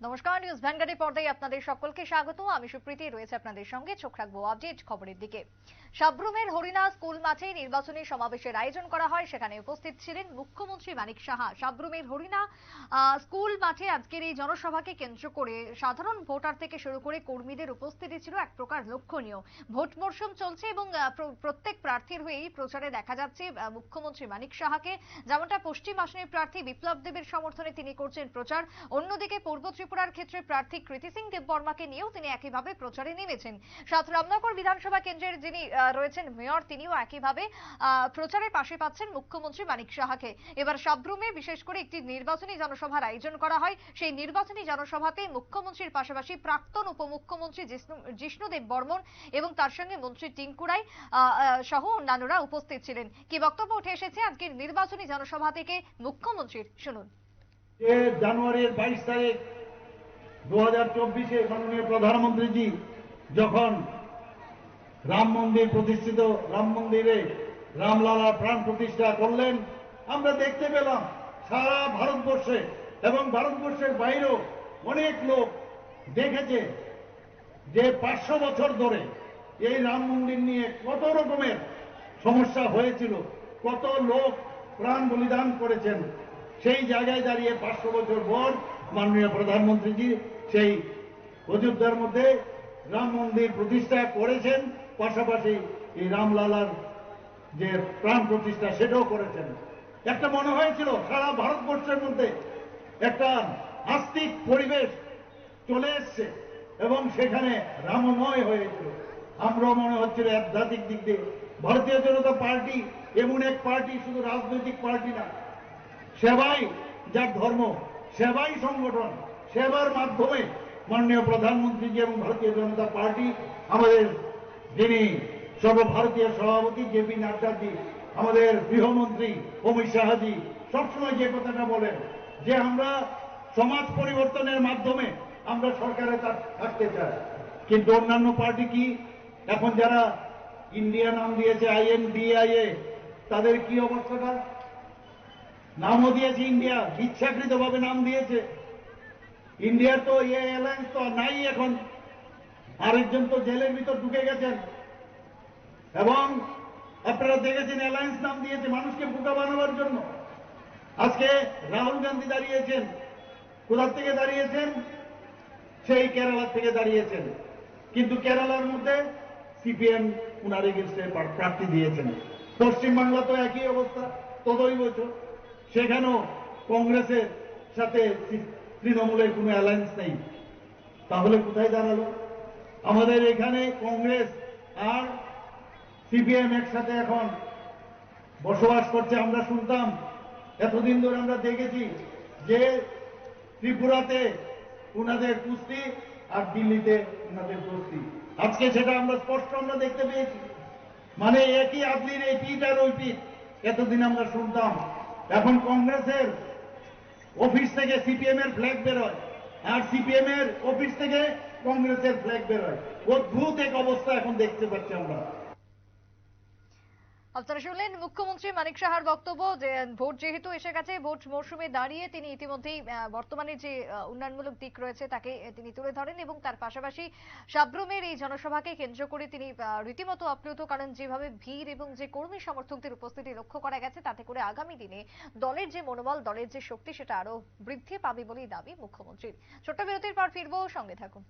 নমস্কার নিউজ ভ্যানগার্ডের পর্দায় আপনাদের সকলকে স্বাগত। আমি সুপ্রীতি, রয়েছে আপনাদের সঙ্গে। চোখ রাখব আপডেট খবরের দিকে। সাব্রুমের হরিণা স্কুল মাঠে নির্বাচনী সমাবেশের আয়োজন করা হয়। সেখানে উপস্থিত ছিলেন মুখ্যমন্ত্রী মানিক সাহা। সাব্রুমের হরিণা স্কুল মাঠে আজকের এই জনসভাকে কেন্দ্র করে সাধারণ ভোটার থেকে শুরু করে কর্মীদের উপস্থিতি ছিল এক প্রকার লক্ষণীয়। ভোট মরশুম চলছে এবং প্রত্যেক প্রার্থীর হয়েই প্রচারে দেখা যাচ্ছে মুখ্যমন্ত্রী মানিক সাহাকে। যেমনটা পশ্চিম আসনের প্রার্থী বিপ্লব দেবের সমর্থনে তিনি করছেন প্রচার। অন্যদিকে পূর্ব ত্রিপুরার ক্ষেত্রে প্রার্থী কৃতি সিং দেববর্মাকে নিয়েও তিনি একইভাবে প্রচারে নেমেছেন। সাত রামনগর বিধানসভা কেন্দ্রের যিনি রয়েছেন মেয়র, তিনিও একইভাবে প্রচারের পাশে পাচ্ছেন মুখ্যমন্ত্রী মানিক সাহাকে। এবার সাব্রুমে বিশেষ করে একটি নির্বাচনী জনসভার আয়োজন করা হয়। সেই নির্বাচনী জনসভাতে মুখ্যমন্ত্রীর পাশাপাশি প্রাক্তন উপমুখ্যমন্ত্রী জিষ্ণু- জিষ্ণুদেব বর্মন এবং তার সঙ্গে মন্ত্রী টিঙ্কুরাই সহ অন্যান্যরা উপস্থিত ছিলেন। কি বক্তব্য উঠে এসেছে আজকের নির্বাচনী জনসভা থেকে মুখ্যমন্ত্রীর, শুনুন। জানুয়ারির বাইশ তারিখ দু হাজার চব্বিশে মাননীয় প্রধানমন্ত্রীজি যখন রাম মন্দির প্রতিষ্ঠিত, রাম মন্দিরে রামলালা প্রাণ প্রতিষ্ঠা করলেন, আমরা দেখতে পেলাম সারা ভারতবর্ষে এবং ভারতবর্ষের বাইরেও অনেক লোক দেখেছে যে পাঁচশো বছর ধরে এই রাম মন্দির নিয়ে কত রকমের সমস্যা হয়েছিল, কত লোক প্রাণ বলিদান করেছেন। সেই জায়গায় দাঁড়িয়ে পাঁচশো বছর পর মাননীয় প্রধানমন্ত্রীজি সেই অযোধ্যার মধ্যে রাম মন্দির প্রতিষ্ঠা করেছেন, পাশাপাশি এই রামলালার যে প্রাণ প্রতিষ্ঠা সেটাও করেছেন। একটা মনে হয়েছিল সারা ভারতবর্ষের মধ্যে একটা আস্তিক পরিবেশ চলে এসছে এবং সেখানে রামময় হয়েছিল। আমরাও মনে হচ্ছিল আধ্যাত্মিক দিক দিয়ে ভারতীয় জনতা পার্টি এমন এক পার্টি, শুধু রাজনৈতিক পার্টি না, সেবাই যার ধর্ম, সেবাই সংগঠন সেবার মাধ্যমে মাননীয় প্রধানমন্ত্রীজি এবং ভারতীয় জনতা পার্টি, আমাদের যিনি সর্বভারতীয় সভাপতি জেপি নাড্ডাজি, আমাদের গৃহমন্ত্রী অমিত শাহজি, সবসময় যে কথাটা বলেন যে আমরা সমাজ পরিবর্তনের মাধ্যমে আমরা সরকারে থাকতে চাই। কিন্তু অন্যান্য পার্টি কি? এখন যারা ইন্ডিয়া নাম দিয়েছে আইএনডিআইএ তাদের কি অবস্থাটা? নামও দিয়েছে ইন্ডিয়া ইচ্ছাকৃত ভাবে নাম দিয়েছে। ইন্ডিয়ার তো এ অ্যালায়েন্স তো নাই এখন। আরেকজন তো জেলের ভিতর ঢুকে গেছেন। এবং আপনারা দেখেছেন অ্যালায়েন্স নাম দিয়েছে মানুষকে বোকা বানাবার জন্য। আজকে রাহুল গান্ধী দাঁড়িয়েছেন। কোথার থেকে দাঁড়িয়েছেন? সেই কেরালার থেকে দাঁড়িয়েছেন। কিন্তু কেরালার মধ্যে সিপিএম উনার এগেনস্টে প্রার্থী দিয়েছেন। পশ্চিমবাংলা তো একই অবস্থা তদই বছর। সেখানেও কংগ্রেসের সাথে তৃণমূলের কোনো অ্যালায়েন্স নেই। তাহলে কোথায় দাঁড়াল? আমাদের এখানে কংগ্রেস আর সিপিএম একসাথে এখন বসবাস করছে, আমরা শুনতাম। এতদিন ধরে আমরা দেখেছি যে ত্রিপুরাতে উনাদের কুস্তি আর দিল্লিতে উনাদের কুস্তি। আজকে সেটা আমরা স্পষ্ট আমরা দেখতে পেয়েছি। মানে একই আদলির এই পিঠ আর ওই পিঠ, এতদিন আমরা শুনতাম। এখন কংগ্রেসের অফিস থেকে সিপিএম এর ফ্ল্যাগ বেরোয় আর সিপিএম এর অফিস থেকে কংগ্রেসের ফ্ল্যাগ বেরোয়। অদ্ভুত এক অবস্থা এখন দেখতে পাচ্ছি আমরা। আপনারা শুনলেন মুখ্যমন্ত্রী মানিক সাহার বক্তব্য যে, ভোট যেহেতু এসে গেছে, ভোট মরশুমে দাঁড়িয়ে তিনি ইতিমধ্যেই বর্তমানে যে উন্নয়নমূলক দিক রয়েছে তাকে তিনি তুলে ধরেন এবং তার পাশাপাশি সাব্রমের এই জনসভাকে কেন্দ্র করে তিনি রীতিমতো আপ্লুত। কারণ যেভাবে ভিড় এবং যে কর্মী সমর্থকদের উপস্থিতি লক্ষ্য করা গেছে, তাতে করে আগামী দিনে দলের যে মনোবল, দলের যে শক্তি, সেটা আরও বৃদ্ধি পাবে বলেই দাবি মুখ্যমন্ত্রীর। ছোট্ট বিরতির পর ফিরবো, সঙ্গে থাকুন।